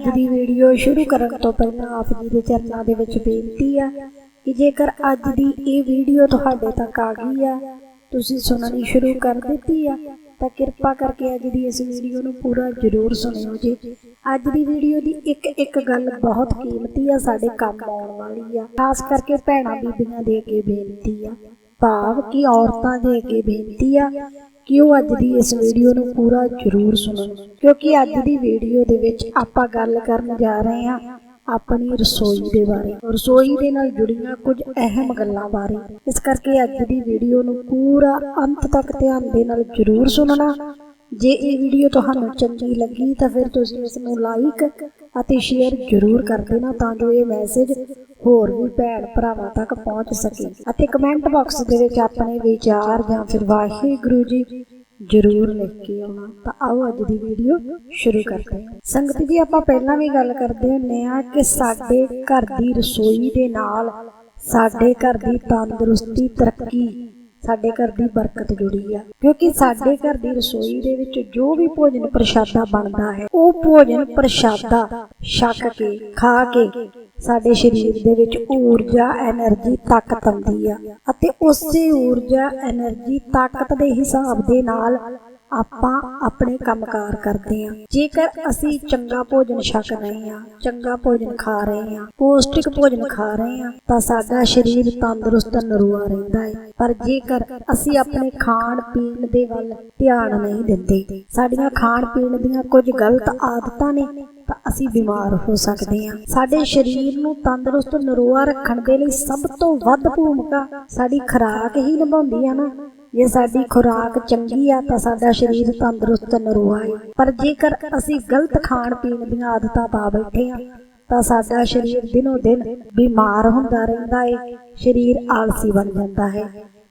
ਅੱਜ ਦੀ ਵੀਡੀਓ ਸ਼ੁਰੂ ਕਰਨ ਤੋਂ ਪਹਿਲਾਂ ਆਪ ਜੀ ਦੇ ਚਰਨਾਂ ਦੇ ਵਿੱਚ ਬੇਨਤੀ ਆ ਕਿ ਜੇਕਰ ਅੱਜ ਦੀ ਇਹ ਵੀਡੀਓ ਤੁਹਾਡੇ ਤੱਕ ਆ ਗਈ ਆ, ਤੁਸੀਂ ਸੁਣਨੀ ਸ਼ੁਰੂ ਕਰ ਦਿੱਤੀ ਆ, ਤਾਂ ਕਿਰਪਾ ਕਰਕੇ ਅੱਜ ਦੀ ਇਸ ਵੀਡੀਓ ਨੂੰ ਪੂਰਾ ਜ਼ਰੂਰ ਸੁਣਿਓ ਜੀ। ਅੱਜ ਦੀ ਵੀਡੀਓ ਦੀ ਇੱਕ ਇੱਕ ਗੱਲ ਬਹੁਤ ਕੀਮਤੀ ਆ, ਸਾਡੇ ਕੰਮ ਆਉਣ ਵਾਲੀ ਆ। ਖਾਸ ਕਰਕੇ ਭੈਣਾਂ ਬੀਬੀਆਂ ਦੇ ਅੱਗੇ ਬੇਨਤੀ ਆ। ਭਾਵ ਕਿ ਔਰਤਾਂ ਦੇ ਅੱਗੇ ਬੇਨਤੀ ਆ ਕਿ ਉਹ ਅੱਜ ਦੀ ਇਸ ਵੀਡੀਓ ਨੂੰ ਪੂਰਾ ਜ਼ਰੂਰ ਸੁਣਨ ਕਿਉਂਕਿ ਅੱਜ ਦੀ ਵੀਡੀਓ ਦੇ ਵਿੱਚ ਆਪਾਂ ਗੱਲ ਕਰਨ ਜਾ ਰਹੇ ਹਾਂ ਆਪਣੀ ਰਸੋਈ ਦੇ ਬਾਰੇ। ਰਸੋਈ ਦੇ ਨਾਲ ਜੁੜੀਆਂ ਕੁਝ ਅਹਿਮ ਗੱਲਾਂ ਬਾਰੇ। ਇਸ ਕਰਕੇ ਅੱਜ ਦੀ ਵੀਡੀਓ ਨੂੰ ਪੂਰਾ ਅੰਤ ਤੱਕ ਧਿਆਨ ਦੇ ਨਾਲ ਜ਼ਰੂਰ ਸੁਣਨਾ। ਜੇ ਇਹ ਵੀਡੀਓ ਤੁਹਾਨੂੰ ਚੰਗੀ ਲੱਗੀ ਤਾਂ ਫਿਰ ਤੁਸੀਂ ਇਸ ਨੂੰ ਲਾਈਕ ਅਤੇ ਸ਼ੇਅਰ ਜ਼ਰੂਰ ਕਰ ਦੇਣਾ ਤਾਂ ਜੋ ਇਹ ਮੈਸੇਜ ਹੋਰ ਵੀ ਭੈਣ ਭਰਾਵਾਂ ਤੱਕ ਪਹੁੰਚ ਸਕੇ। ਅਤੇ ਕਮੈਂਟ ਬਾਕਸ ਦੇ ਵਿੱਚ ਆਪਣੇ ਵਿਚਾਰ ਜਾਂ ਫਿਰ ਵਾਹਿਗੁਰੂ ਜੀ ਜ਼ਰੂਰ ਲਿਖ ਕੇ ਆਉਣਾ। ਤਾਂ ਆਓ ਅੱਜ ਦੀ ਵੀਡੀਓ ਸ਼ੁਰੂ ਕਰਦੇ ਹਾਂ। ਸੰਗਤ ਜੀ, ਆਪਾਂ ਪਹਿਲਾਂ ਵੀ ਗੱਲ ਕਰਦੇ ਹੁੰਨੇ ਆ ਕਿ ਸਾਡੇ ਘਰ ਦੀ ਰਸੋਈ ਦੇ ਨਾਲ ਸਾਡੇ ਘਰ ਦੀ ਤੰਦਰੁਸਤੀ ਤਰੱਕੀ ਸਾਡੇ ਘਰ ਦੀ ਬਰਕਤ ਜੁੜੀ ਆ। ਕਿਉਂਕਿ ਸਾਡੇ ਘਰ ਦੀ ਰਸੋਈ ਦੇ ਵਿੱਚ ਜੋ ਵੀ ਭੋਜਨ ਪ੍ਰਸ਼ਾਦਾ ਬਣਦਾ ਹੈ, ਉਹ ਭੋਜਨ ਪ੍ਰਸ਼ਾਦਾ ਛਕ ਕੇ, ਖਾ ਕੇ ਸਾਡੇ ਸਰੀਰ ਦੇ ਵਿੱਚ ਊਰਜਾ એનર્ਜੀ ਤਾਕਤ ਆਉਂਦੀ ਆ। ਅਤੇ ਉਸੇ ਊਰਜਾ એનર્ਜੀ ਤਾਕਤ ਦੇ ਹਿਸਾਬ ਦੇ ਨਾਲ ਆਪਾਂ ਆਪਣੇ ਕੰਮਕਾਰ ਕਰਦੇ ਹਾਂ। ਜੇਕਰ ਅਸੀਂ ਚੰਗਾ ਭੋਜਨ ਛਕ ਰਹੇ ਹਾਂ, ਚੰਗਾ ਭੋਜਨ ਖਾ ਰਹੇ ਹਾਂ, ਪੌਸ਼ਟਿਕ ਭੋਜਨ ਖਾ ਰਹੇ ਹਾਂ, ਤਾਂ ਸਾਡਾ ਸਰੀਰ ਤੰਦਰੁਸਤ ਨਰੂਆ ਰਹਿੰਦਾ ਹੈ। ਪਰ ਜੇਕਰ ਅਸੀਂ ਆਪਣੇ ਖਾਣ ਪੀਣ ਦੇ ਵੱਲ ਧਿਆਨ ਨਹੀਂ ਦਿੰਦੇ, ਸਾਡੀਆਂ ਖਾਣ ਪੀਣ ਦੀਆਂ ਕੁਝ ਗਲਤ ਆਦਤਾਂ ਨੇ, ਤਾਂ ਅਸੀਂ ਬਿਮਾਰ ਹੋ ਸਕਦੇ ਹਾਂ। ਸਾਡੇ ਸਰੀਰ ਨੂੰ ਤੰਦਰੁਸਤ ਨਰੋਆ ਰੱਖਣ ਦੇ ਲਈ ਸਭ ਤੋਂ ਵੱਧ ਭੂਮਿਕਾ ਸਾਡੀ ਖੁਰਾਕ ਹੀ ਨਿਭਾਉਂਦੀ ਹੈ ਨਾ। ਜੇ ਸਾਡੀ ਖੁਰਾਕ ਚੰਗੀ ਆ ਤਾਂ ਸਾਡਾ ਸਰੀਰ ਤੰਦਰੁਸਤ ਨਰੋਆ ਹੈ ਪਰ ਜੇਕਰ ਅਸੀਂ ਗਲਤ ਖਾਣ ਪੀਣ ਦੀਆਂ ਆਦਤਾਂ ਪਾ ਬੈਠੇ ਆ, ਤਾਂ ਸਾਡਾ ਸਰੀਰ ਦਿਨੋ ਦਿਨ ਬਿਮਾਰ ਹੁੰਦਾ ਰਹਿੰਦਾ ਹੈ ਸਰੀਰ ਆਲਸੀ ਬਣ ਜਾਂਦਾ ਹੈ।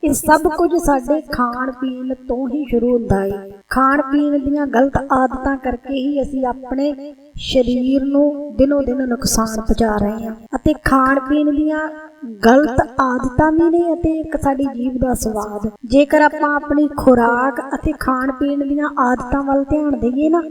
ਇਹ ਸਭ ਕੁਝ ਸਾਡੇ ਖਾਣ ਪੀਣ ਤੋਂ ਹੀ ਸ਼ੁਰੂ ਹੁੰਦਾ ਹੈ ਖਾਣ ਪੀਣ ਦੀਆਂ ਗਲਤ ਆਦਤਾਂ ਕਰਕੇ ਹੀ ਅਸੀਂ ਆਪਣੇ ਸਰੀਰ ਨੂੰ ਦਿਨੋ ਦਿਨ ਨੁਕਸਾਨ ਪਹੁੰਚਾ ਰਹੇ ਹਾਂ। ਅਤੇ ਖਾਣ ਪੀਣ ਦੀਆਂ ਗਲਤ ਆਦਤਾਂ ਵੀ ਨੇ ਅਤੇ ਇੱਕ ਸਾਡੀ ਜੀਵ ਦਾ ਸਵਾਦ। ਜੇਕਰ ਆਪਾਂ ਆਪਣੀ ਖੁਰਾਕ ਅਤੇ ਖਾਣ ਪੀਣ ਦੀਆਂ ਆਦਤਾਂ ਵੱਲ ਧਿਆਨ ਦੇਈਏ ਨਾ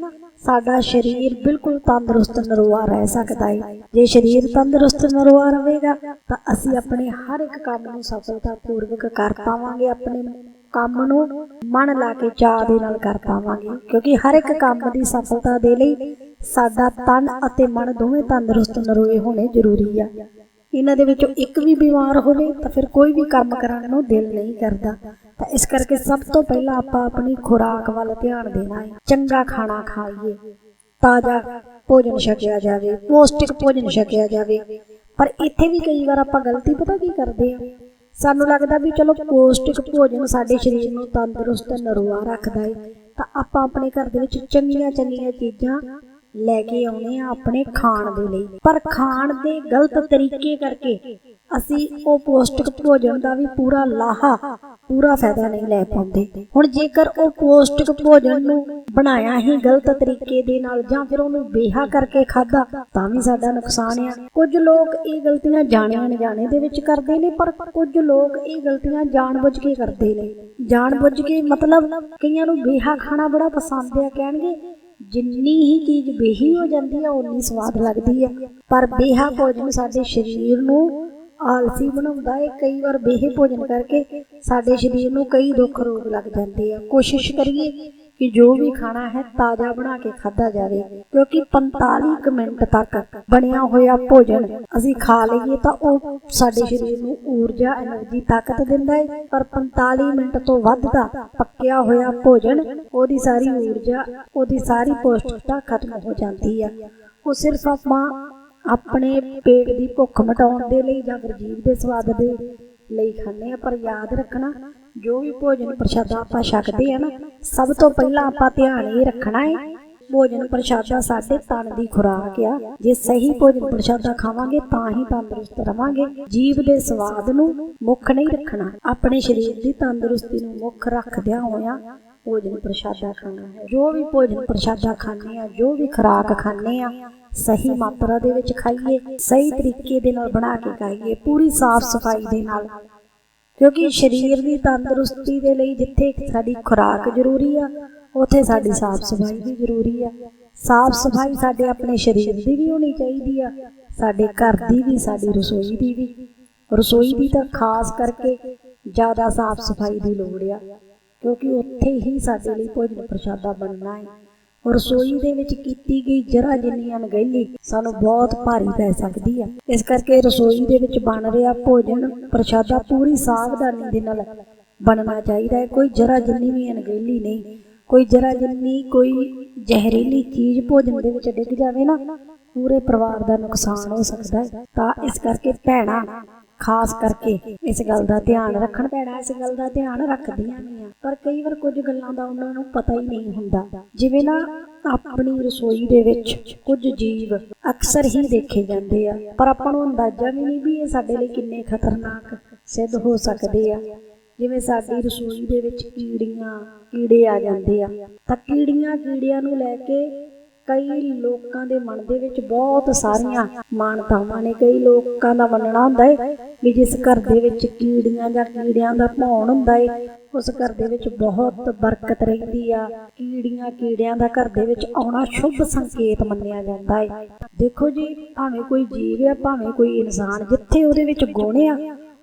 ਸਾਡਾ ਸਰੀਰ ਬਿਲਕੁਲ ਤੰਦਰੁਸਤ ਨਰੋਆ ਰਹਿ ਸਕਦਾ ਹੈ ਜੇ ਸਰੀਰ ਤੰਦਰੁਸਤ ਨਰੋਆ ਰਹੇਗਾ, ਤਾਂ ਅਸੀਂ ਆਪਣੇ ਹਰ ਇੱਕ ਕੰਮ ਨੂੰ ਸਫਲਤਾ ਪੂਰਵਕ ਕਰ ਪਾਵਾਂਗੇ, ਆਪਣੇ ਕੰਮ ਨੂੰ ਮਨ ਲਾ ਕੇ ਚਾਹ ਦੇ ਨਾਲ ਕਰ ਪਾਵਾਂਗੇ। ਕਿਉਂਕਿ ਹਰ ਇੱਕ ਕੰਮ ਦੀ ਸਫਲਤਾ ਦੇ ਲਈ ਸਾਡਾ ਤਨ ਅਤੇ ਮਨ ਦੋਵੇਂ ਤੰਦਰੁਸਤ ਨਰੋਏ ਹੋਣੇ ਜ਼ਰੂਰੀ ਆ। ਇਹਨਾਂ ਦੇ ਵਿੱਚੋਂ ਇੱਕ ਵੀ ਬਿਮਾਰ ਹੋਵੇ, ਤਾਂ ਫਿਰ ਕੋਈ ਵੀ ਕੰਮ ਕਰਨ ਨੂੰ ਦਿਲ ਨਹੀਂ ਕਰਦਾ। ਤਾਂ ਇਸ ਕਰਕੇ ਸਭ ਤੋਂ ਪਹਿਲਾਂ ਆਪਾਂ ਆਪਣੀ ਖੁਰਾਕ ਵੱਲ ਧਿਆਨ ਦੇਣਾ ਹੈ। ਚੰਗਾ ਖਾਣਾ ਖਾਈਏ, ਤਾਜ਼ਾ ਭੋਜਨ ਛਕਿਆ ਜਾਵੇ, ਪੌਸ਼ਟਿਕ ਭੋਜਨ ਛਕਿਆ ਜਾਵੇ। ਪਰ ਇੱਥੇ ਵੀ ਕਈ ਵਾਰ ਆਪਾਂ ਗਲਤੀ ਪਤਾ ਕੀ ਕਰਦੇ ਆ ਸਾਨੂੰ ਲੱਗਦਾ ਵੀ ਚਲੋ ਪੌਸ਼ਟਿਕ ਭੋਜਨ ਸਾਡੇ ਸਰੀਰ ਨੂੰ ਤੰਦਰੁਸਤ ਨਰੋਆ ਰੱਖਦਾ ਹੈ। ਤਾਂ ਆਪਾਂ ਆਪਣੇ ਘਰ ਦੇ ਵਿੱਚ ਚੰਗੀਆਂ ਚੰਗੀਆਂ ਚੀਜ਼ਾਂ ਲੈ ਕੇ ਆਉਣੇ ਆ ਆਪਣੇ ਖਾਣ ਦੇ ਲਈ। ਪਰ ਖਾਣ ਦੇ ਗਲਤ ਤਰੀਕੇ ਕਰਕੇ ਅਸੀਂ ਉਹ ਪੌਸ਼ਟਿਕ ਭੋਜਨ ਦਾ ਵੀ ਪੂਰਾ ਲਾਹਾ, ਪੂਰਾ ਫਾਇਦਾ ਨਹੀਂ ਲੈ ਪਾਉਂਦੇ। ਹੁਣ ਜੇਕਰ ਉਹ ਪੌਸ਼ਟਿਕ ਭੋਜਨ ਨੂੰ ਬਣਾਇਆ ਹੀ ਗਲਤ ਤਰੀਕੇ ਦੇ ਨਾਲ ਜਾਂ ਫਿਰ ਉਹਨੂੰ ਬੇਹਾ ਕਰਕੇ ਖਾਦਾ ਤਾਂ ਵੀ ਸਾਡਾ ਨੁਕਸਾਨ ਆ। ਕੁਝ ਲੋਕ ਇਹ ਗਲਤੀਆਂ ਜਾਣੇ ਅਣਜਾਣੇ ਦੇ ਵਿੱਚ ਕਰਦੇ ਨੇ, ਪਰ ਕੁਝ ਲੋਕ ਇਹ ਗਲਤੀਆਂ ਜਾਣਬੁੱਝ ਕੇ ਕਰਦੇ ਨੇ। ਜਾਣਬੁੱਝ ਕੇ ਮਤਲਬ ਕਈਆਂ ਨੂੰ ਬੇਹਾ ਖਾਣਾ ਬੜਾ ਪਸੰਦ ਆ, ਕਹਿਣਗੇ ਜਿੰਨੀ ਹੀ ਚੀਜ਼ ਬੇਹੀ ਹੋ ਜਾਂਦੀ ਆ ਉਨੀ ਸਵਾਦ ਲੱਗਦੀ ਹੈ ਪਰ ਬੇਹਾ ਭੋਜਨ ਸਾਡੇ ਸਰੀਰ ਨੂੰ ਆਲਸੀ ਬਣਾਉਂਦਾ ਹੈ ਕਈ ਵਾਰ ਬੇਹੇ ਭੋਜਨ ਕਰਕੇ ਸਾਡੇ ਸਰੀਰ ਨੂੰ ਕਈ ਦੁੱਖ ਰੋਗ ਲੱਗ ਜਾਂਦੇ ਆ। ਕੋਸ਼ਿਸ਼ ਕਰੀਏ ਕਿ ਜੋ ਵੀ ਖਾਣਾ ਹੈ ਤਾਜ਼ਾ ਬਣਾ ਕੇ ਖਾਧਾ ਜਾਵੇ, ਕਿਉਂਕਿ 45 ਮਿੰਟ ਤੱਕ ਬਣਿਆ ਹੋਇਆ ਭੋਜਨ ਅਸੀਂ ਖਾ ਲਈਏ ਤਾਂ ਉਹ ਸਾਡੇ ਸਰੀਰ ਨੂੰ ਊਰਜਾ એનર્ਜੀ ਤਾਕਤ ਦਿੰਦਾ ਹੈ। ਪਰ 45 ਮਿੰਟ ਤੋਂ ਵੱਧ ਦਾ ਪੱਕਿਆ ਹੋਇਆ ਭੋਜਨ, ਉਹਦੀ ਸਾਰੀ ਊਰਜਾ, ਉਹਦੀ ਸਾਰੀ ਪੋਸ਼ਟਿਕਤਾ ਖਤਮ ਹੋ ਜਾਂਦੀ ਹੈ ਉਹ ਸਿਰਫ ਆਪਾਂ ਆਪਣੇ ਪੇਟ ਦੀ ਭੁੱਖ ਮਿਟਾਉਣ ਦੇ ਲਈ ਜਾਂ ਗਰਜੀਵ ਦੇ ਸਵਾਦ ਦੇ ਲਈ ਖਾਂਦੇ ਆ ਪਰ ਯਾਦ ਰੱਖਣਾ, ਜੋ ਵੀ ਭੋਜਨ ਪ੍ਰਸ਼ਾਦਾ ਆਪਾਂ ਛਕਦੇ ਆ ਨਾ, ਸਭ ਤੋਂ ਪਹਿਲਾਂ ਆਪਾਂ ਧਿਆਨ ਇਹ ਰੱਖਣਾ ਹੈ, ਭੋਜਨ ਪ੍ਰਸ਼ਾਦਾ ਸਾਡੇ ਤਨ ਦੀ ਖੁਰਾਕ ਆ। ਜੇ ਸਹੀ ਭੋਜਨ ਪ੍ਰਸ਼ਾਦਾ ਖਾਵਾਂਗੇ, ਤਾਂ ਹੀ ਤੰਦਰੁਸਤ ਰਵਾਂਗੇ। ਜੀਵ ਦੇ ਸਵਾਦ ਨੂੰ ਮੁੱਖ ਨਹੀਂ ਰੱਖਣਾ। ਆਪਣੇ ਸਰੀਰ ਦੀ ਤੰਦਰੁਸਤੀ ਨੂੰ ਮੁੱਖ ਰੱਖਦਿਆਂ ਹੋਇਆਂ ਭੋਜਨ ਪ੍ਰਸ਼ਾਦਾ ਖਾਣਾ ਹੈ। ਜੋ ਵੀ ਭੋਜਨ ਪ੍ਰਸ਼ਾਦਾ ਖਾਣੇ ਆ ਜੋ ਵੀ ਖੁਰਾਕ ਖਾਣੇ ਆ ਸਹੀ ਮਾਤਰਾ ਦੇ ਵਿੱਚ ਖਾਈਏ, ਸਹੀ ਤਰੀਕੇ ਦੇ ਨਾਲ ਬਣਾ ਕੇ ਖਾਈਏ, ਪੂਰੀ ਸਾਫ਼ ਸਫ਼ਾਈ ਦੇ ਨਾਲ। ਕਿਉਂਕਿ ਸਰੀਰ ਦੀ ਤੰਦਰੁਸਤੀ ਦੇ ਲਈ ਜਿੱਥੇ ਸਾਡੀ ਖੁਰਾਕ ਜ਼ਰੂਰੀ ਆ, ਉੱਥੇ ਸਾਡੀ ਸਾਫ਼ ਸਫ਼ਾਈ ਵੀ ਜ਼ਰੂਰੀ ਆ। ਸਾਫ਼ ਸਫ਼ਾਈ ਸਾਡੇ ਆਪਣੇ ਸਰੀਰ ਦੀ ਵੀ ਹੋਣੀ ਚਾਹੀਦੀ ਆ, ਸਾਡੇ ਘਰ ਦੀ ਵੀ, ਸਾਡੀ ਰਸੋਈ ਦੀ ਵੀ। ਰਸੋਈ ਦੀ ਤਾਂ ਖਾਸ ਕਰਕੇ ਜ਼ਿਆਦਾ ਸਾਫ਼ ਸਫ਼ਾਈ ਦੀ ਲੋੜ ਆ, ਕਿਉਂਕਿ ਉੱਥੇ ਹੀ ਸਾਡੇ ਲਈ ਭੋਜਨ ਪ੍ਰਸ਼ਾਦਾ ਬਣਨਾ ਹੈ ਰਸੋਈ ਦੇ ਵਿੱਚ ਕੀਤੀ ਗਈ ਜਰਾ ਜਿੰਨੀ ਅਣਗਹਿਲੀ ਸਾਨੂੰ ਬਹੁਤ ਭਾਰੀ ਪੈ ਸਕਦੀ ਆ। ਇਸ ਕਰਕੇ ਰਸੋਈ ਦੇ ਵਿੱਚ ਬਣ ਰਿਹਾ ਭੋਜਨ ਪ੍ਰਸ਼ਾਦਾ ਪੂਰੀ ਸਾਵਧਾਨੀ ਦੇ ਨਾਲ ਬਣਨਾ ਚਾਹੀਦਾ ਹੈ। ਕੋਈ ਜਰਾ ਜਿੰਨੀ ਵੀ ਅਣਗਹਿਲੀ ਨਹੀਂ, ਕੋਈ ਜਰਾ ਜਿੰਨੀ, ਕੋਈ ਜ਼ਹਿਰੀਲੀ ਚੀਜ਼ ਭੋਜਨ ਦੇ ਵਿੱਚ ਡਿੱਗ ਜਾਵੇ ਨਾ, ਪੂਰੇ ਪਰਿਵਾਰ ਦਾ ਨੁਕਸਾਨ ਹੋ ਸਕਦਾ ਹੈ। ਤਾਂ ਇਸ ਕਰਕੇ ਭੈਣਾਂ ਖਾਸ ਕਰਕੇ ਇਸ ਗੱਲ ਦਾ ਧਿਆਨ ਰੱਖਣ ਪੈਣਾ ਇਸ ਗੱਲ ਦਾ ਧਿਆਨ ਰੱਖਦੀਆਂ ਆ। ਪਰ ਕਈ ਵਾਰ ਕੁਝ ਗੱਲਾਂ ਦਾ ਉਹਨਾਂ ਨੂੰ ਪਤਾ ਹੀ ਨਹੀਂ ਹੁੰਦਾ। ਜਿਵੇਂ ਨਾ ਆਪਣੀ ਰਸੋਈ ਦੇ ਵਿੱਚ ਕੁਝ ਜੀਵ ਅਕਸਰ ਹੀ ਦੇਖੇ ਜਾਂਦੇ ਆ। ਪਰ ਆਪਾਂ ਨੂੰ ਅੰਦਾਜ਼ਾ ਵੀ ਨਹੀਂ ਵੀ ਇਹ ਸਾਡੇ ਲਈ ਕਿੰਨੇ ਖਤਰਨਾਕ ਸਿੱਧ ਹੋ ਸਕਦੇ ਆ। ਜਿਵੇਂ ਸਾਡੀ ਰਸੋਈ ਦੇ ਵਿੱਚ ਕੀੜੀਆਂ ਕੀੜੇ ਆ ਜਾਂਦੇ ਆ। ਤਾਂ ਕੀੜੀਆਂ ਕੀੜਿਆਂ ਨੂੰ ਲੈ ਕੇ ਕਈ ਲੋਕਾਂ ਦੇ ਮਨ ਦੇ ਵਿੱਚ ਬਹੁਤ ਸਾਰੀਆਂ ਮਾਨਤਾਵਾਂ ਨੇ। ਕਈ ਲੋਕਾਂ ਦਾ ਮੰਨਣਾ ਹੁੰਦਾ ਹੈ ਵੀ ਜਿਸ ਘਰ ਦੇ ਵਿੱਚ ਕੀੜੀਆਂ ਜਾਂ ਕੀੜਿਆਂ ਦਾ ਭੌਣ ਹੁੰਦਾ ਹੈ ਉਸ ਘਰ ਦੇ ਵਿੱਚ ਬਹੁਤ ਬਰਕਤ ਰਹਿੰਦੀ ਆ। ਕੀੜੀਆਂ ਕੀੜਿਆਂ ਦਾ ਘਰ ਦੇ ਵਿੱਚ ਆਉਣਾ ਸ਼ੁਭ ਸੰਕੇਤ ਮੰਨਿਆ ਜਾਂਦਾ ਹੈ ਦੇਖੋ ਜੀ, ਭਾਵੇਂ ਕੋਈ ਜੀਵ ਆ, ਭਾਵੇਂ ਕੋਈ ਇਨਸਾਨ, ਜਿੱਥੇ ਉਹਦੇ ਵਿੱਚ ਗੁਣ ਆ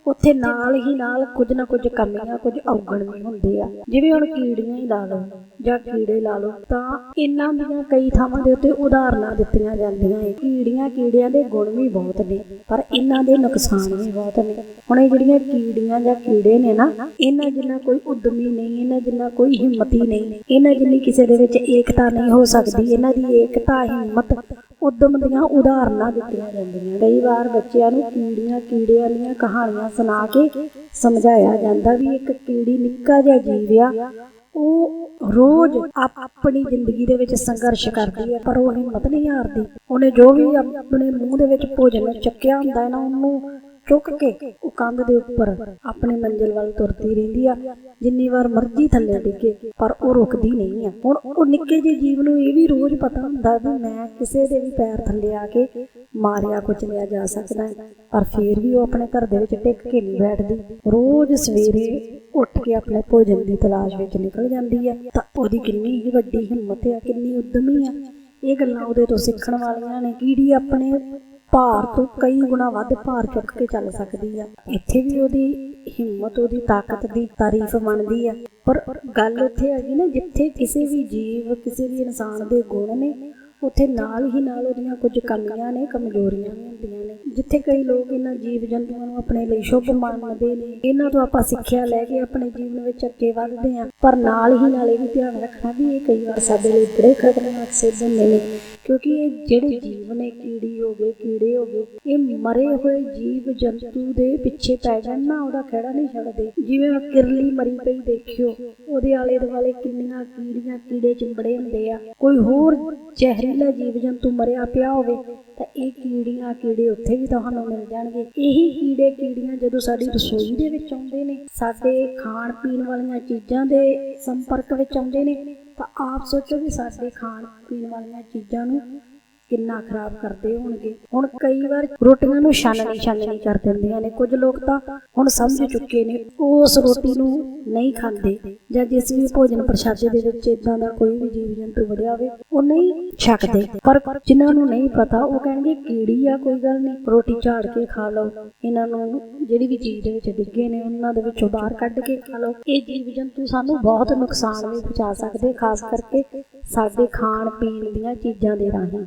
ਉੱਥੇ ਨਾਲ ਹੀ ਨਾਲ ਕੁਝ ਨਾ ਕੁਝ ਕਮੀਆਂ ਕੁਝ ਔਗਣ ਵੀ ਹੁੰਦੇ ਆ। ਜਿਵੇਂ ਹੁਣ ਕੀੜੀਆਂ ਹੀ ਲਾ ਲਓ ਜਾਂ ਕੀੜੇ ਲਾ ਲਓ, ਤਾਂ ਇਹਨਾਂ ਦੀਆਂ ਕਈ ਥਾਵਾਂ ਦੇ ਉੱਤੇ ਉਦਾਹਰਨਾਂ ਦਿੱਤੀਆਂ ਜਾਂਦੀਆਂ ਏ। ਕੀੜੀਆਂ ਕੀੜਿਆਂ ਦੇ ਗੁਣ ਵੀ ਬਹੁਤ ਨੇ, ਪਰ ਇਹਨਾਂ ਦੇ ਨੁਕਸਾਨ ਵੀ ਬਹੁਤ ਨੇ। ਹੁਣ ਇਹ ਜਿਹੜੀਆਂ ਕੀੜੀਆਂ ਜਾਂ ਕੀੜੇ ਨੇ ਨਾ, ਇਹਨਾਂ ਜਿੰਨਾ ਕੋਈ ਉਦਮੀ ਨਹੀਂ, ਇਹਨਾਂ ਜਿੰਨਾ ਕੋਈ ਹਿੰਮਤੀ ਨਹੀਂ, ਇਹਨਾਂ ਜਿੰਨੀ ਕਿਸੇ ਦੇ ਵਿੱਚ ਏਕਤਾ ਨਹੀਂ ਹੋ ਸਕਦੀ, ਇਹਨਾਂ ਦੀ ਏਕਤਾ, ਹਿੰਮਤ ਉਦਮ ਦੀਆਂ ਉਦਾਹਰਨਾਂ ਦਿੱਤੀਆਂ ਜਾਂਦੀਆਂ। ਕਈ ਵਾਰ ਬੱਚਿਆਂ ਨੂੰ ਕੀੜੀਆਂ ਕੀੜਿਆਂ ਦੀਆਂ ਕਹਾਣੀਆਂ ਸੁਣਾ ਕੇ ਸਮਝਾਇਆ ਜਾਂਦਾ ਵੀ ਇੱਕ ਕੀੜੀ ਨਿੱਕਾ ਜਿਹਾ ਜੀਵ ਆ, ਉਹ ਰੋਜ਼ ਆਪਣੀ ਜ਼ਿੰਦਗੀ ਦੇ ਵਿੱਚ ਸੰਘਰਸ਼ ਕਰਦੀ ਹੈ ਪਰ ਉਹ ਹਿੰਮਤ ਨਹੀਂ ਹਾਰਦੀ। ਉਹਨੇ ਜੋ ਵੀ ਆਪਣੇ ਮੂੰਹ ਦੇ ਵਿੱਚ ਭੋਜਨ ਚੱਕਿਆ ਹੁੰਦਾ ਹੈ ਨਾ, ਉਹਨੂੰ ਚੁੱਕ ਕੇ ਉਹ ਕੰਧ ਦੇ ਉੱਪਰ ਆਪਣੀ ਮੰਜ਼ਿਲ ਵੱਲ ਤੁਰਦੀ ਰਹਿੰਦੀ ਆ, ਜਿੰਨੀ ਵਾਰ ਮਰਜ਼ੀ ਥੱਲੇ ਡਿੱਗੇ, ਪਰ ਉਹ ਰੁਕਦੀ ਨਹੀਂ ਆ। ਹੁਣ ਉਹ ਨਿੱਕੇ ਜਿਹੇ ਜੀਵ ਨੂੰ ਇਹ ਵੀ ਰੋਜ਼ ਪਤਾ ਹੁੰਦਾ ਵੀ ਮੈਂ ਕਿਸੇ ਦੇ ਵੀ ਪੈਰ ਥੱਲੇ ਆ ਕੇ ਮਾਰਿਆ ਕੁਚਲਿਆ ਜਾ ਸਕਦਾ ਪਰ ਫੇਰ ਵੀ ਉਹ ਆਪਣੇ ਘਰ ਦੇ ਵਿੱਚ ਟਿਕ ਕੇ ਨਹੀਂ ਬੈਠਦੀ। ਰੋਜ਼ ਸਵੇਰੇ ਉੱਠ ਕੇ ਆਪਣੇ ਭੋਜਨ ਦੀ ਤਲਾਸ਼ ਵਿੱਚ ਨਿਕਲ ਜਾਂਦੀ ਹੈ ਤਾਂ ਉਹਦੀ ਕਿੰਨੀ ਹੀ ਵੱਡੀ ਹਿੰਮਤ ਆ, ਕਿੰਨੀ ਉਦਮੀ ਆ। ਇਹ ਗੱਲਾਂ ਉਹਦੇ ਤੋਂ ਸਿੱਖਣ ਵਾਲੀਆਂ ਨੇ ਕੀੜੀ ਆਪਣੇ ਭਾਰ ਤੋਂ ਕਈ ਗੁਣਾ ਵੱਧ ਭਾਰ ਚੁੱਕ ਕੇ ਚੱਲ ਸਕਦੀ ਆ। ਇੱਥੇ ਵੀ ਉਹਦੀ ਹਿੰਮਤ, ਉਹਦੀ ਤਾਕਤ ਦੀ ਤਾਰੀਫ ਬਣਦੀ ਆ। ਪਰ ਗੱਲ ਉੱਥੇ ਹੈਗੀ ਨਾ, ਜਿੱਥੇ ਕਿਸੇ ਵੀ ਜੀਵ, ਕਿਸੇ ਵੀ ਇਨਸਾਨ ਦੇ ਗੁਣ ਨੇ ਉੱਥੇ ਨਾਲ ਹੀ ਨਾਲ ਉਹਦੀਆਂ ਕੁਝ ਕਮੀਆਂ ਨੇ, ਕਮਜ਼ੋਰੀਆਂ ਵੀ ਹੁੰਦੀਆਂ ਨੇ। ਜਿੱਥੇ ਕਈ ਲੋਕ ਇਹਨਾਂ ਜੀਵ ਜੰਤੂਆਂ ਨੂੰ ਆਪਣੇ ਲਈ ਸ਼ੁਭ ਮੰਨਦੇ ਨੇ। ਇਹਨਾਂ ਤੋਂ ਆਪਾਂ ਸਿੱਖਿਆ ਲੈ ਕੇ ਆਪਣੇ ਜੀਵਨ ਵਿੱਚ ਅੱਗੇ ਵਧਦੇ ਹਾਂ। ਪਰ ਨਾਲ ਹੀ ਨਾਲ ਇਹ ਵੀ ਧਿਆਨ ਰੱਖਣਾ ਵੀ ਇਹ ਕਈ ਵਾਰ ਸਾਡੇ ਲਈ ਬੜੇ ਖਤਰਨਾਕ ਸਿੱਧ ਹੁੰਦੇ ਨੇ। ਕਿਉਂਕਿ ਇਹ ਜਿਹੜੇ ਜੀਵ ਨੇ, ਕੀੜੀ ਹੋ ਗਏ, ਕੀੜੇ ਹੋ ਗਏ, ਇਹ ਮਰੇ ਹੋਏ ਜੀਵ ਜੰਤੂ ਦੇ ਪਿੱਛੇ ਪੈ ਜਾਣ ਨਾ, ਉਹਦਾ ਖੜਾ ਨਹੀਂ ਛੱਡਦੇ। ਜਿਵੇਂ ਕਿਰਲੀ ਮਰੀ ਪਈ ਦੇਖਿਓ, ਉਹਦੇ ਆਲੇ ਦੁਆਲੇ ਕਿੰਨੀਆਂ ਕੀੜੀਆਂ, ਕੀੜੇ ਚਿੰਬੜੇ ਹੁੰਦੇ ਆ। ਕੋਈ ਹੋਰ ਜ਼ਹਿਰੀਲਾ ਜੀਵ ਜੰਤੂ ਮਰਿਆ ਪਿਆ ਹੋਵੇ, ਤਾਂ ਇਹ ਕੀੜੀਆਂ ਕੀੜੇ ਉੱਥੇ ਵੀ ਤੁਹਾਨੂੰ ਮਿਲ ਜਾਣਗੇ। ਇਹੀ ਕੀੜੇ ਕੀੜੀਆਂ ਜਦੋਂ ਸਾਡੀ ਰਸੋਈ ਦੇ ਵਿੱਚ ਆਉਂਦੇ ਨੇ, ਸਾਡੇ ਖਾਣ ਪੀਣ ਵਾਲੀਆਂ ਚੀਜ਼ਾਂ ਦੇ ਸੰਪਰਕ ਵਿੱਚ ਆਉਂਦੇ ਨੇ, ਤਾਂ ਆਪ ਸੋਚੋ ਵੀ ਸਾਡੇ ਖਾਣ ਪੀਣ ਵਾਲੀਆਂ ਚੀਜ਼ਾਂ ਨੂੰ ਕਿੰਨਾ ਖਰਾਬ ਕਰਦੇ ਹੋਣਗੇ। ਹੁਣ ਕਈ ਵਾਰ ਰੋਟੀਆਂ ਨੂੰ ਛਾਨਣੀ ਛਾਨਣੀ ਕਰ ਦਿੰਦੀਆਂ ਨੇ। ਕੁਝ ਲੋਕ ਤਾਂ ਹੁਣ ਸਮਝ ਚੁੱਕੇ ਨੇ, ਉਸ ਰੋਟੀ ਨੂੰ ਨਹੀਂ ਖਾਂਦੇ। ਜਾਂ ਜਿਸ ਵੀ ਭੋਜਨ ਪ੍ਰਸ਼ਾਦੇ ਦੇ ਵਿੱਚ ਇਦਾਂ ਦਾ ਕੋਈ ਵੀ ਜੀਵ ਜੰਤੂ ਵੜਿਆ ਹੋਵੇ, ਉਹ ਨਹੀਂ ਛਕਦੇ। ਪਰ ਜਿਨ੍ਹਾਂ ਨੂੰ ਨਹੀਂ ਪਤਾ, ਉਹ ਕਹਿਣਗੇ, ਕੀੜੀ ਆ, ਕੋਈ ਗੱਲ ਨਹੀਂ। ਰੋਟੀ ਝਾੜ ਕੇ ਖਾ ਲਓ। ਇਹਨਾਂ ਨੂੰ ਜਿਹੜੀ ਵੀ ਚੀਜ਼ ਦੇ ਵਿੱਚ ਡਿੱਗੇ ਨੇ, ਉਹਨਾਂ ਦੇ ਵਿੱਚੋਂ ਬਾਹਰ ਕੱਢ ਕੇ ਖਾ ਲਓ। ਇਹ ਜੀਵ ਜੰਤੂ ਸਾਨੂੰ ਬਹੁਤ ਨੁਕਸਾਨ ਵੀ ਪਹੁੰਚਾ ਸਕਦੇ, ਖਾਸ ਕਰਕੇ ਸਾਡੇ ਖਾਣ ਪੀਣ ਦੀਆਂ ਚੀਜ਼ਾਂ ਦੇ ਰਾਹੀਂ।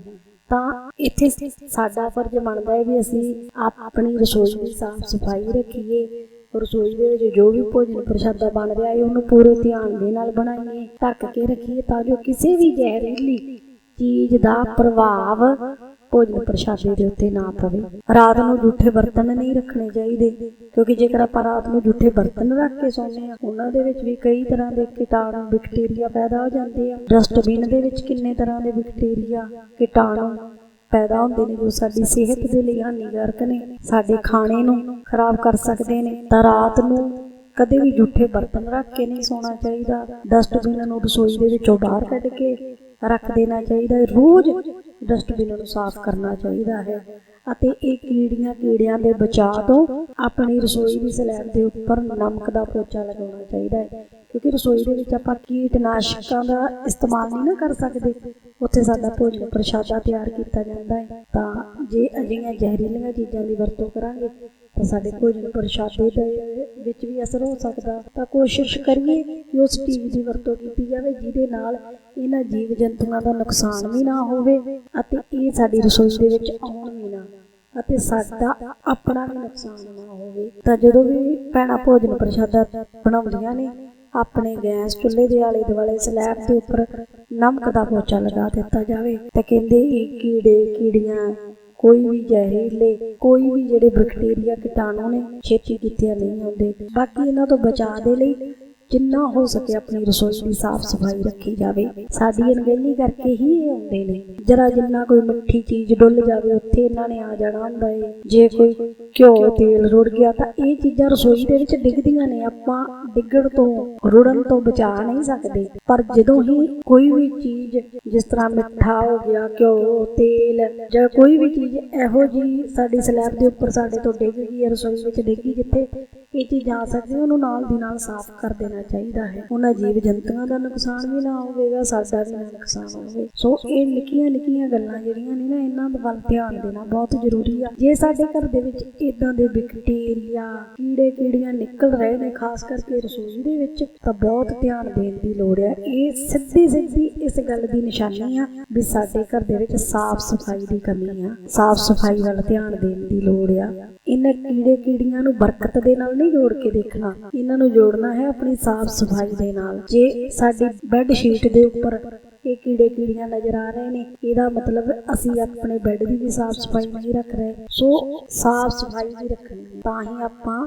ਤਾਂ ਇੱਥੇ ਸਾਡਾ ਫਰਜ਼ ਬਣਦਾ ਹੈ ਵੀ ਅਸੀਂ ਆਪਣੀ ਰਸੋਈ ਦੀ ਸਾਫ਼ ਸਫ਼ਾਈ ਰੱਖੀਏ। ਰਸੋਈ ਦੇ ਵਿੱਚ ਜੋ ਵੀ ਭੋਜਨ ਪ੍ਰਸ਼ਾਦਾ ਬਣ ਰਿਹਾ ਹੈ, ਉਹਨੂੰ ਪੂਰੇ ਧਿਆਨ ਦੇ ਨਾਲ ਬਣਾਈਏ, ਢੱਕ ਕੇ ਰੱਖੀਏ ਤਾਂ ਜੋ ਕਿਸੇ ਵੀ ਜ਼ਹਿਰੀਲੀ ਚੀਜ਼ ਦਾ ਪ੍ਰਭਾਵ ਭੋਜਨ ਪ੍ਰਸ਼ਾਦੇ ਦੇ ਉੱਤੇ ਨਾ ਪਵੇ। ਰਾਤ ਨੂੰ ਜੂਠੇ ਬਰਤਨ ਨਹੀਂ ਰੱਖਣੇ ਚਾਹੀਦੇ, ਕਿਉਂਕਿ ਜੇਕਰ ਆਪਾਂ ਰਾਤ ਨੂੰ ਜੂਠੇ ਬਰਤਨ ਰੱਖ ਕੇ ਸੌਂਦੇ ਆ ਉਹਨਾਂ ਦੇ ਵਿੱਚ ਵੀ ਕਈ ਤਰ੍ਹਾਂ ਦੇ ਕੀਟਾਣੂ, ਬੈਕਟੀਰੀਆ ਪੈਦਾ ਹੋ ਜਾਂਦੇ ਆ। ਡਸਟਬਿਨ ਦੇ ਵਿੱਚ ਕਿੰਨੇ ਤਰ੍ਹਾਂ ਦੇ ਬੈਕਟੀਰੀਆ, ਕੀਟਾਣੂ ਪੈਦਾ ਹੁੰਦੇ ਨੇ ਜੋ ਸਾਡੀ ਸਿਹਤ ਦੇ ਲਈ ਹਾਨੀਕਾਰਕ ਨੇ, ਸਾਡੇ ਖਾਣੇ ਨੂੰ ਖਰਾਬ ਕਰ ਸਕਦੇ ਨੇ। ਤਾਂ ਰਾਤ ਨੂੰ ਕਦੇ ਵੀ ਜੂਠੇ ਬਰਤਨ ਰੱਖ ਕੇ ਨਹੀਂ ਸੌਣਾ ਚਾਹੀਦਾ। ਡਸਟਬਿਨ ਨੂੰ ਰਸੋਈ ਦੇ ਵਿੱਚੋਂ ਬਾਹਰ ਕੱਢ ਕੇ ਰੱਖ ਦੇਣਾ ਚਾਹੀਦਾ ਹੈ। ਰੋਜ਼ ਡਸਟਬਿਨ ਨੂੰ ਸਾਫ਼ ਕਰਨਾ ਚਾਹੀਦਾ ਹੈ। ਅਤੇ ਇਹ ਕੀੜੀਆਂ ਕੀੜਿਆਂ ਦੇ ਬਚਾਅ ਤੋਂ ਆਪਣੀ ਰਸੋਈ ਦੀ ਸਲੈਬ ਦੇ ਉੱਪਰ ਨਮਕ ਦਾ ਪੋਚਾ ਲਗਾਉਣਾ ਚਾਹੀਦਾ ਹੈ। ਕਿਉਂਕਿ ਰਸੋਈ ਦੇ ਵਿੱਚ ਆਪਾਂ ਕੀਟਨਾਸ਼ਕਾਂ ਦਾ ਇਸਤੇਮਾਲ ਨਹੀਂ ਨਾ ਕਰ ਸਕਦੇ। ਉੱਥੇ ਸਾਡਾ ਭੋਜਨ ਪ੍ਰਸ਼ਾਦਾ ਤਿਆਰ ਕੀਤਾ ਜਾਂਦਾ ਹੈ। ਤਾਂ ਜੇ ਅਜਿਹੀਆਂ ਜ਼ਹਿਰੀਲੀਆਂ ਚੀਜ਼ਾਂ ਦੀ ਵਰਤੋਂ ਕਰਾਂਗੇ ਤਾਂ ਸਾਡੇ ਭੋਜਨ ਪ੍ਰਸ਼ਾਦੇ ਦੇ ਵਿੱਚ ਵੀ ਅਸਰ ਹੋ ਸਕਦਾ। ਤਾਂ ਕੋਸ਼ਿਸ਼ ਕਰੀਏ ਕਿ ਉਸ ਚੀਜ਼ ਦੀ ਵਰਤੋਂ ਕੀਤੀ ਜਾਵੇ, ਜਿਹਦੇ ਨਾਲ ਇਹਨਾਂ ਜੀਵ ਜੰਤੂਆਂ ਦਾ ਨੁਕਸਾਨ ਵੀ ਨਾ ਹੋਵੇ ਅਤੇ ਇਹ ਸਾਡੀ ਰਸੋਈ ਦੇ ਵਿੱਚ ਆਉਣ ਵੀ ਨਾ ਅਤੇ ਸਾਡਾ ਆਪਣਾ ਵੀ ਨੁਕਸਾਨ ਨਾ ਹੋਵੇ। ਤਾਂ ਜਦੋਂ ਵੀ ਭੈਣਾਂ ਭੋਜਨ ਪ੍ਰਸ਼ਾਦਾ ਬਣਾਉਂਦੀਆਂ ਨੇ, ਆਪਣੇ ਗੈਸ ਚੁੱਲ੍ਹੇ ਦੇ ਆਲੇ ਦੁਆਲੇ ਸਲੈਬ ਦੇ ਉੱਪਰ ਨਮਕ ਦਾ ਪੋਚਾ ਲਗਾ ਦਿੱਤਾ ਜਾਵੇ। ਤਾਂ ਕਹਿੰਦੇ ਇਹ ਕੀੜੇ, ਕੀੜੀਆਂ ਕੋਈ ਵੀ ਜ਼ਹਿਰੀਲੇ, ਕੋਈ ਵੀ ਜਿਹੜੇ ਬੈਕਟੀਰੀਆ, ਕੀਟਾਣੂ ਨੇ, ਛੇਤੀ ਕੀਤੇ ਨਹੀਂ ਆਉਂਦੇ। ਬਾਕੀ ਇਹਨਾਂ ਤੋਂ ਬਚਾਅ ਦੇ ਲਈ ਜਿੰਨਾ ਹੋ ਸਕੇ ਆਪਣੀ ਰਸੋਈ ਦੀ ਸਾਫ਼ ਸਫ਼ਾਈ ਰੱਖੀ ਜਾਵੇ। ਸਾਡੀ ਅਣਗਹਿਲੀ ਕਰਕੇ ਹੀ ਇਹ ਆਉਂਦੇ ਨੇ। ਜਰਾ ਜਿੰਨਾ ਕੋਈ ਮਿੱਠੀ ਚੀਜ਼ ਡੁੱਲ ਜਾਵੇ, ਉੱਥੇ ਇਹਨਾਂ ਨੇ ਆ ਜਾਣਾ ਹੁੰਦਾ ਏ। ਜੇ ਕੋਈ ਘਿਓ, ਤੇਲ ਰੁੜ ਗਿਆ ਤਾਂ ਇਹ ਚੀਜ਼ਾਂ ਰਸੋਈ ਦੇ ਵਿੱਚ ਡਿੱਗਦੀਆਂ ਨੇ। ਆਪਾਂ ਡਿੱਗਣ ਤੋਂ, ਰੁੜਨ ਤੋਂ ਬਚਾ ਨਹੀਂ ਸਕਦੇ। ਪਰ ਜਦੋਂ ਹੀ ਕੋਈ ਵੀ ਚੀਜ਼, ਜਿਸ ਤਰ੍ਹਾਂ ਮਿੱਠਾ ਹੋ ਗਿਆ, ਘਿਓ, ਤੇਲ ਜਾਂ ਕੋਈ ਵੀ ਚੀਜ਼ ਇਹੋ ਜੀ ਸਾਡੀ ਸਲੈਬ ਦੇ ਉੱਪਰ ਸਾਡੇ ਤੋਂ ਡਿੱਗ ਗਈ ਹੈ, ਰਸੋਈ ਵਿੱਚ ਡਿੱਗੀ ਜਿੱਥੇ ਇਹ ਚੀਜ਼ ਆ ਸਕਦੀ ਉਹਨੂੰ ਨਾਲ ਦੀ ਨਾਲ ਸਾਫ਼ ਕਰ ਦੇਣਾ ਚਾਹੀਦਾ ਹੈ। ਉਹਨਾਂ ਜੀਵ ਜੰਤੂਆਂ ਦਾ ਨੁਕਸਾਨ ਵੀ ਨਾ ਹੋਵੇਗਾ, ਸਾਡਾ ਵੀ ਨਾ ਨੁਕਸਾਨ ਹੋਵੇ। ਸੋ ਇਹ ਨਿੱਕੀਆਂ ਨਿੱਕੀਆਂ ਗੱਲਾਂ ਜਿਹੜੀਆਂ ਨੇ ਨਾ, ਇਹਨਾਂ ਦੇ ਵੱਲ ਧਿਆਨ ਦੇਣਾ ਬਹੁਤ ਜ਼ਰੂਰੀ ਆ। ਜੇ ਸਾਡੇ ਘਰ ਦੇ ਵਿੱਚ ਇਦਾਂ ਦੇ ਬੈਕਟੀਰੀਆ, ਕੀੜੇ ਕੀੜੀਆਂ ਨਿਕਲ ਰਹੇ ਨੇ, ਖਾਸ ਕਰਕੇ ਰਸੋਈ ਦੇ ਵਿੱਚ, ਤਾਂ ਬਹੁਤ ਧਿਆਨ ਦੇਣ ਦੀ ਲੋੜ ਆ। ਇਹ ਸਿੱਧੀ ਸਿੱਧੀ ਇਸ ਗੱਲ ਦੀ ਨਿਸ਼ਾਨੀ ਆ ਵੀ ਸਾਡੇ ਘਰ ਦੇ ਵਿੱਚ ਸਾਫ਼ ਸਫ਼ਾਈ ਦੀ ਕਮੀ ਆ। ਸਾਫ਼ ਸਫ਼ਾਈ ਵੱਲ ਧਿਆਨ ਦੇਣ ਦੀ ਲੋੜ ਆ। ਇਹਨਾਂ ਕੀੜੇ ਕੀੜੀਆਂ ਨੂੰ ਬਰਕਤ ਦੇ ਨਾਲ ਨਹੀਂ ਜੋੜ ਕੇ ਦੇਖਣਾ। ਇਹਨਾਂ ਨੂੰ ਜੋੜਨਾ ਹੈ ਆਪਣੀ ਸਾਫ਼ ਸਫ਼ਾਈ ਦੇ ਨਾਲ। ਜੇ ਸਾਡੀ ਬੈੱਡ ਸ਼ੀਟ ਦੇ ਉੱਪਰ ਇਹ ਕੀੜੇ ਕੀੜੀਆਂ ਨਜ਼ਰ ਆ ਰਹੇ ਨੇ, ਇਹਦਾ ਮਤਲਬ ਅਸੀਂ ਆਪਣੇ ਬੈੱਡ ਦੀ ਵੀ ਸਾਫ਼ ਸਫ਼ਾਈ ਨਹੀਂ ਰੱਖ ਰਹੇ। ਸੋ ਸਾਫ਼ ਸਫ਼ਾਈ ਵੀ ਰੱਖਣੀ ਹੈ। ਤਾਂ ਹੀ ਆਪਾਂ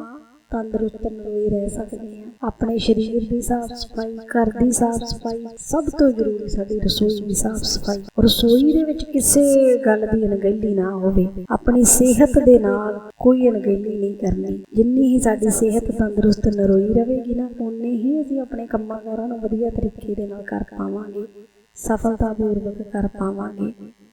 ਤੰਦਰੁਸਤ ਨਰੋਈ ਰਹਿ ਸਕਦੇ ਹਾਂ। ਆਪਣੇ ਸਰੀਰ ਦੀ ਸਾਫ਼ ਸਫ਼ਾਈ, ਘਰ ਦੀ ਸਾਫ਼ ਸਫ਼ਾਈ ਸਭ ਤੋਂ ਜ਼ਰੂਰੀ ਸਾਡੀ ਰਸੋਈ ਦੀ ਸਾਫ਼ ਸਫ਼ਾਈ। ਰਸੋਈ ਦੇ ਵਿੱਚ ਕਿਸੇ ਗੱਲ ਦੀ ਅਣਗਹਿਲੀ ਨਾ ਹੋਵੇ। ਆਪਣੀ ਸਿਹਤ ਦੇ ਨਾਲ ਕੋਈ ਅਣਗਹਿਲੀ ਨਹੀਂ ਕਰਨੀ। ਜਿੰਨੀ ਹੀ ਸਾਡੀ ਸਿਹਤ ਤੰਦਰੁਸਤ ਨਰੋਈ ਰਹੇਗੀ ਨਾ ਉਨੇ ਹੀ ਅਸੀਂ ਆਪਣੇ ਕੰਮਾਂ ਕਾਰਾਂ ਨੂੰ ਵਧੀਆ ਤਰੀਕੇ ਦੇ ਨਾਲ ਕਰ ਪਾਵਾਂਗੇ। ਸਫਲਤਾਪੂਰਵਕ ਕਰ ਪਾਵਾਂਗੇ।